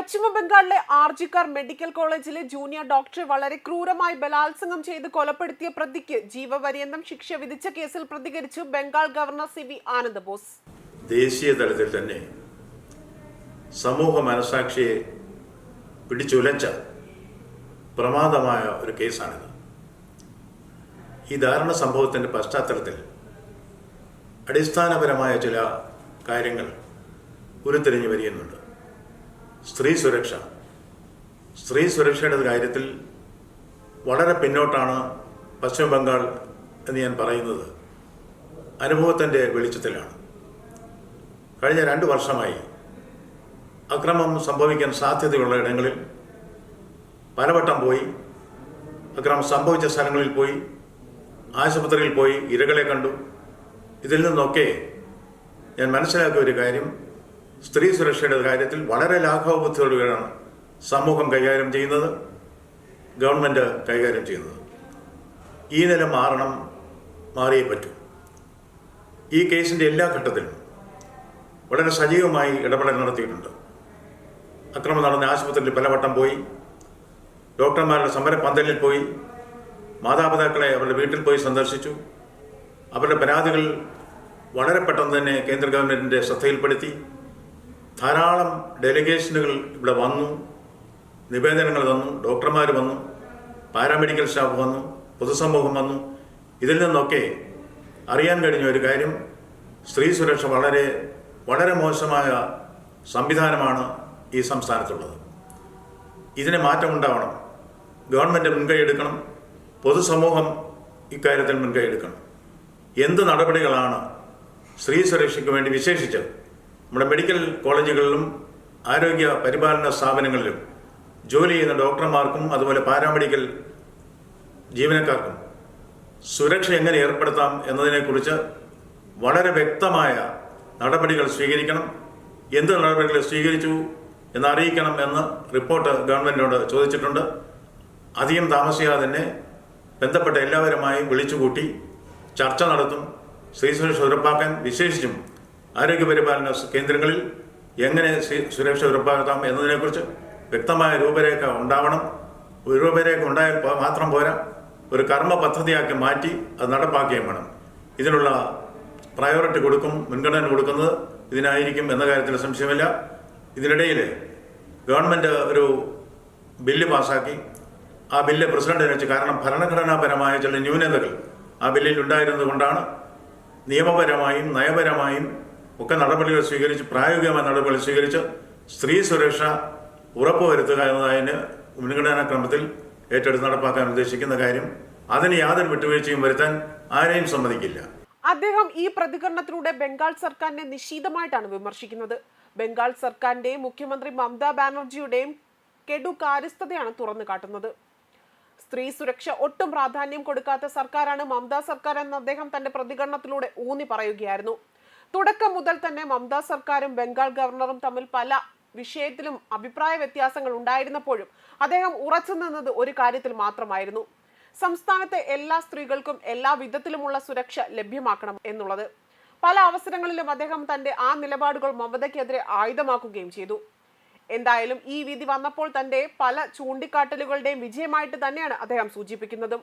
പശ്ചിമ ബംഗാളിലെ ആർജിക്കാർ മെഡിക്കൽ കോളേജിലെ ജൂനിയർ ഡോക്ടറെ വളരെ ക്രൂരമായി ബലാത്സംഗം ചെയ്ത് കൊലപ്പെടുത്തിയ പ്രതിക്ക് ജീവപര്യന്തം ശിക്ഷ വിധിച്ച കേസിൽ പ്രതികരിച്ചു Bengal governor C V Anand Bose. ദേശീയ തലത്തിൽ തന്നെ സമൂഹ മനസാക്ഷിയെ പിടിച്ചുലച്ച പ്രമാദമായ ഒരു കേസാണിത്. ഈ ദാരുണ സംഭവത്തിന്റെ പശ്ചാത്തലത്തിൽ അടിസ്ഥാനപരമായ ചില കാര്യങ്ങൾ ഉരുത്തിരിഞ്ഞു വരികയുന്നുണ്ട് സ്ത്രീ സുരക്ഷ. സ്ത്രീ സുരക്ഷയുടെ കാര്യത്തിൽ വളരെ പിന്നോട്ടാണ് പശ്ചിമ ബംഗാൾ എന്ന് ഞാൻ പറയുന്നത്. അനുഭവത്തിന്റെ വെളിച്ചത്തിലാണ്. കഴിഞ്ഞ രണ്ട് വർഷമായി അക്രമം സംഭവിക്കാൻ സാധ്യതയുള്ള ഇടങ്ങളിൽ പലവട്ടം പോയി. അക്രമം സംഭവിച്ച സ്ഥലങ്ങളിൽ പോയി. ആശുപത്രിയിൽ പോയി ഇരകളെ കണ്ടു. ഇതിൽ നിന്നൊക്കെ ഞാൻ മനസ്സിലാക്കിയ ഒരു കാര്യം സ്ത്രീ സുരക്ഷയുടെ കാര്യത്തിൽ വളരെ ലാഘവബുദ്ധിയോടുകയാണ് സമൂഹം കൈകാര്യം ചെയ്യുന്നത് ഗവൺമെന്റ് കൈകാര്യം ചെയ്യുന്നത്. ഈ നില മാറണം മാറിയേ പറ്റൂ. ഈ കേസിന്റെ എല്ലാ ഘട്ടത്തിലും വളരെ സജീവമായി ഇടപെടൽ നടത്തിയിട്ടുണ്ട്. അക്രമം നടന്ന ആശുപത്രിയിൽ പലവട്ടം പോയി ഡോക്ടർമാരുടെ സമര പന്തലിൽ പോയി മാതാപിതാക്കളെ അവരുടെ വീട്ടിൽ പോയി സന്ദർശിച്ചു. അവരുടെ പരാതികൾ വളരെ പെട്ടെന്ന് തന്നെ കേന്ദ്ര ഗവൺമെന്റിന്റെ ശ്രദ്ധയിൽപ്പെടുത്തി. ധാരാളം ഡെലിഗേഷനുകൾ ഇവിടെ വന്നു നിവേദനങ്ങൾ തന്നു ഡോക്ടർമാർ വന്നു പാരാമെഡിക്കൽ സ്റ്റാഫ് വന്നു പൊതുസമൂഹം വന്നു. ഇതിൽ നിന്നൊക്കെ അറിയാൻ കഴിഞ്ഞ ഒരു കാര്യം സ്ത്രീ സുരക്ഷ വളരെ വളരെ മോശമായ സംവിധാനമാണ് ഈ സംസ്ഥാനത്തുള്ളത്. ഇതിനെ മാറ്റമുണ്ടാവണം ഗവൺമെന്റ് മുൻകൈ എടുക്കണം. പൊതുസമൂഹം ഇക്കാര്യത്തിൽ മുൻകൈ എടുക്കണം. എന്ത് നടപടികളാണ് സ്ത്രീ സുരക്ഷയ്ക്ക് വേണ്ടി വിശേഷിച്ച് നമ്മുടെ മെഡിക്കൽ കോളേജുകളിലും ആരോഗ്യ പരിപാലന സ്ഥാപനങ്ങളിലും ജോലി ചെയ്യുന്ന ഡോക്ടർമാർക്കും അതുപോലെ പാരാമെഡിക്കൽ ജീവനക്കാർക്കും സുരക്ഷ എങ്ങനെ ഏർപ്പെടുത്താം എന്നതിനെക്കുറിച്ച് വളരെ വ്യക്തമായ നടപടികൾ സ്വീകരിക്കണം. എന്ത് നടപടികൾ സ്വീകരിച്ചു എന്ന് അറിയിക്കണം എന്ന് റിപ്പോർട്ട് ഗവൺമെന്റിനോട് ചോദിച്ചിട്ടുണ്ട്. അധികം താമസിയാതെ തന്നെ ബന്ധപ്പെട്ട എല്ലാവരുമായും വിളിച്ചുകൂട്ടി ചർച്ച നടത്തും. സ്ത്രീ സുരക്ഷ ഉറപ്പാക്കാൻ വിശേഷിച്ചും ആരോഗ്യപരിപാലന കേന്ദ്രങ്ങളിൽ എങ്ങനെ സുരക്ഷ ഉറപ്പാക്കാം എന്നതിനെക്കുറിച്ച് വ്യക്തമായ രൂപരേഖ ഉണ്ടാവണം. ഒരു രൂപരേഖ ഉണ്ടായാൽ മാത്രം പോരാ. ഒരു കർമ്മ പദ്ധതിയാക്കി മാറ്റി അത് നടപ്പാക്കുകയും വേണം. ഇതിനുള്ള പ്രയോറിറ്റി കൊടുക്കും മുൻഗണന കൊടുക്കുന്നത് ഇതിനായിരിക്കും എന്ന കാര്യത്തിൽ സംശയമില്ല. ഇതിനിടയിൽ ഗവൺമെന്റ് ഒരു ബില്ല് പാസാക്കി. ആ ബില്ല് പ്രസിഡന്റിന് വെച്ച് കാരണം ഭരണഘടനാപരമായ ചില ന്യൂനതകൾ ആ ബില്ലിൽ ഉണ്ടായിരുന്നത് കൊണ്ടാണ് നിയമപരമായും നയപരമായും ഒക്കെ നടപടികൾ സ്വീകരിച്ച് പ്രായോഗികമായ നടപടികൾ സ്വീകരിച്ച് സ്ത്രീ സുരക്ഷ ഉറപ്പുവരുത്തുക എന്നതിന് മുൻഗണനാ ക്രമത്തിൽ ഏറ്റെടുത്ത് നടപ്പാക്കാൻ ഉദ്ദേശിക്കുന്ന കാര്യം അതിന് യാതൊരു വിട്ടുവീഴ്ചയും വരുത്താൻ ആരെയും സമ്മതിക്കില്ല. അദ്ദേഹം ഈ പ്രതികരണത്തിലൂടെ ബംഗാൾ സർക്കാരിനെ നിശീതമായിട്ടാണ് വിമർശിക്കുന്നത്. ബംഗാൾ സർക്കാരിന്റെയും മുഖ്യമന്ത്രി മമതാ ബാനർജിയുടെയും കെടു കാര്യസ്ഥതയാണ് തുറന്നു കാട്ടുന്നത്. സ്ത്രീ സുരക്ഷ ഒട്ടും പ്രാധാന്യം കൊടുക്കാത്ത സർക്കാരാണ് മമതാ സർക്കാർ എന്ന് അദ്ദേഹം തന്റെ പ്രതികരണത്തിലൂടെ ഊന്നി പറയുകയായിരുന്നു. തുടക്കം മുതൽ തന്നെ മമതാ സർക്കാരും ബംഗാൾ ഗവർണറും തമ്മിൽ പല വിഷയത്തിലും അഭിപ്രായ വ്യത്യാസങ്ങൾ ഉണ്ടായിരുന്നപ്പോഴും അദ്ദേഹം ഉറച്ചു നിന്നത് ഒരു കാര്യത്തിൽ മാത്രമായിരുന്നു. സംസ്ഥാനത്തെ എല്ലാ സ്ത്രീകൾക്കും എല്ലാ വിധത്തിലുമുള്ള സുരക്ഷ ലഭ്യമാക്കണം എന്നുള്ളത്. പല അവസരങ്ങളിലും അദ്ദേഹം തന്റെ ആ നിലപാടുകൾ മമതയ്ക്കെതിരെ ആയുധമാക്കുകയും ചെയ്തു. എന്തായാലും ഈ വിധി വന്നപ്പോൾ തന്റെ പല ചൂണ്ടിക്കാട്ടലുകളുടെയും വിജയമായിട്ട് തന്നെയാണ് അദ്ദേഹം സൂചിപ്പിക്കുന്നതും.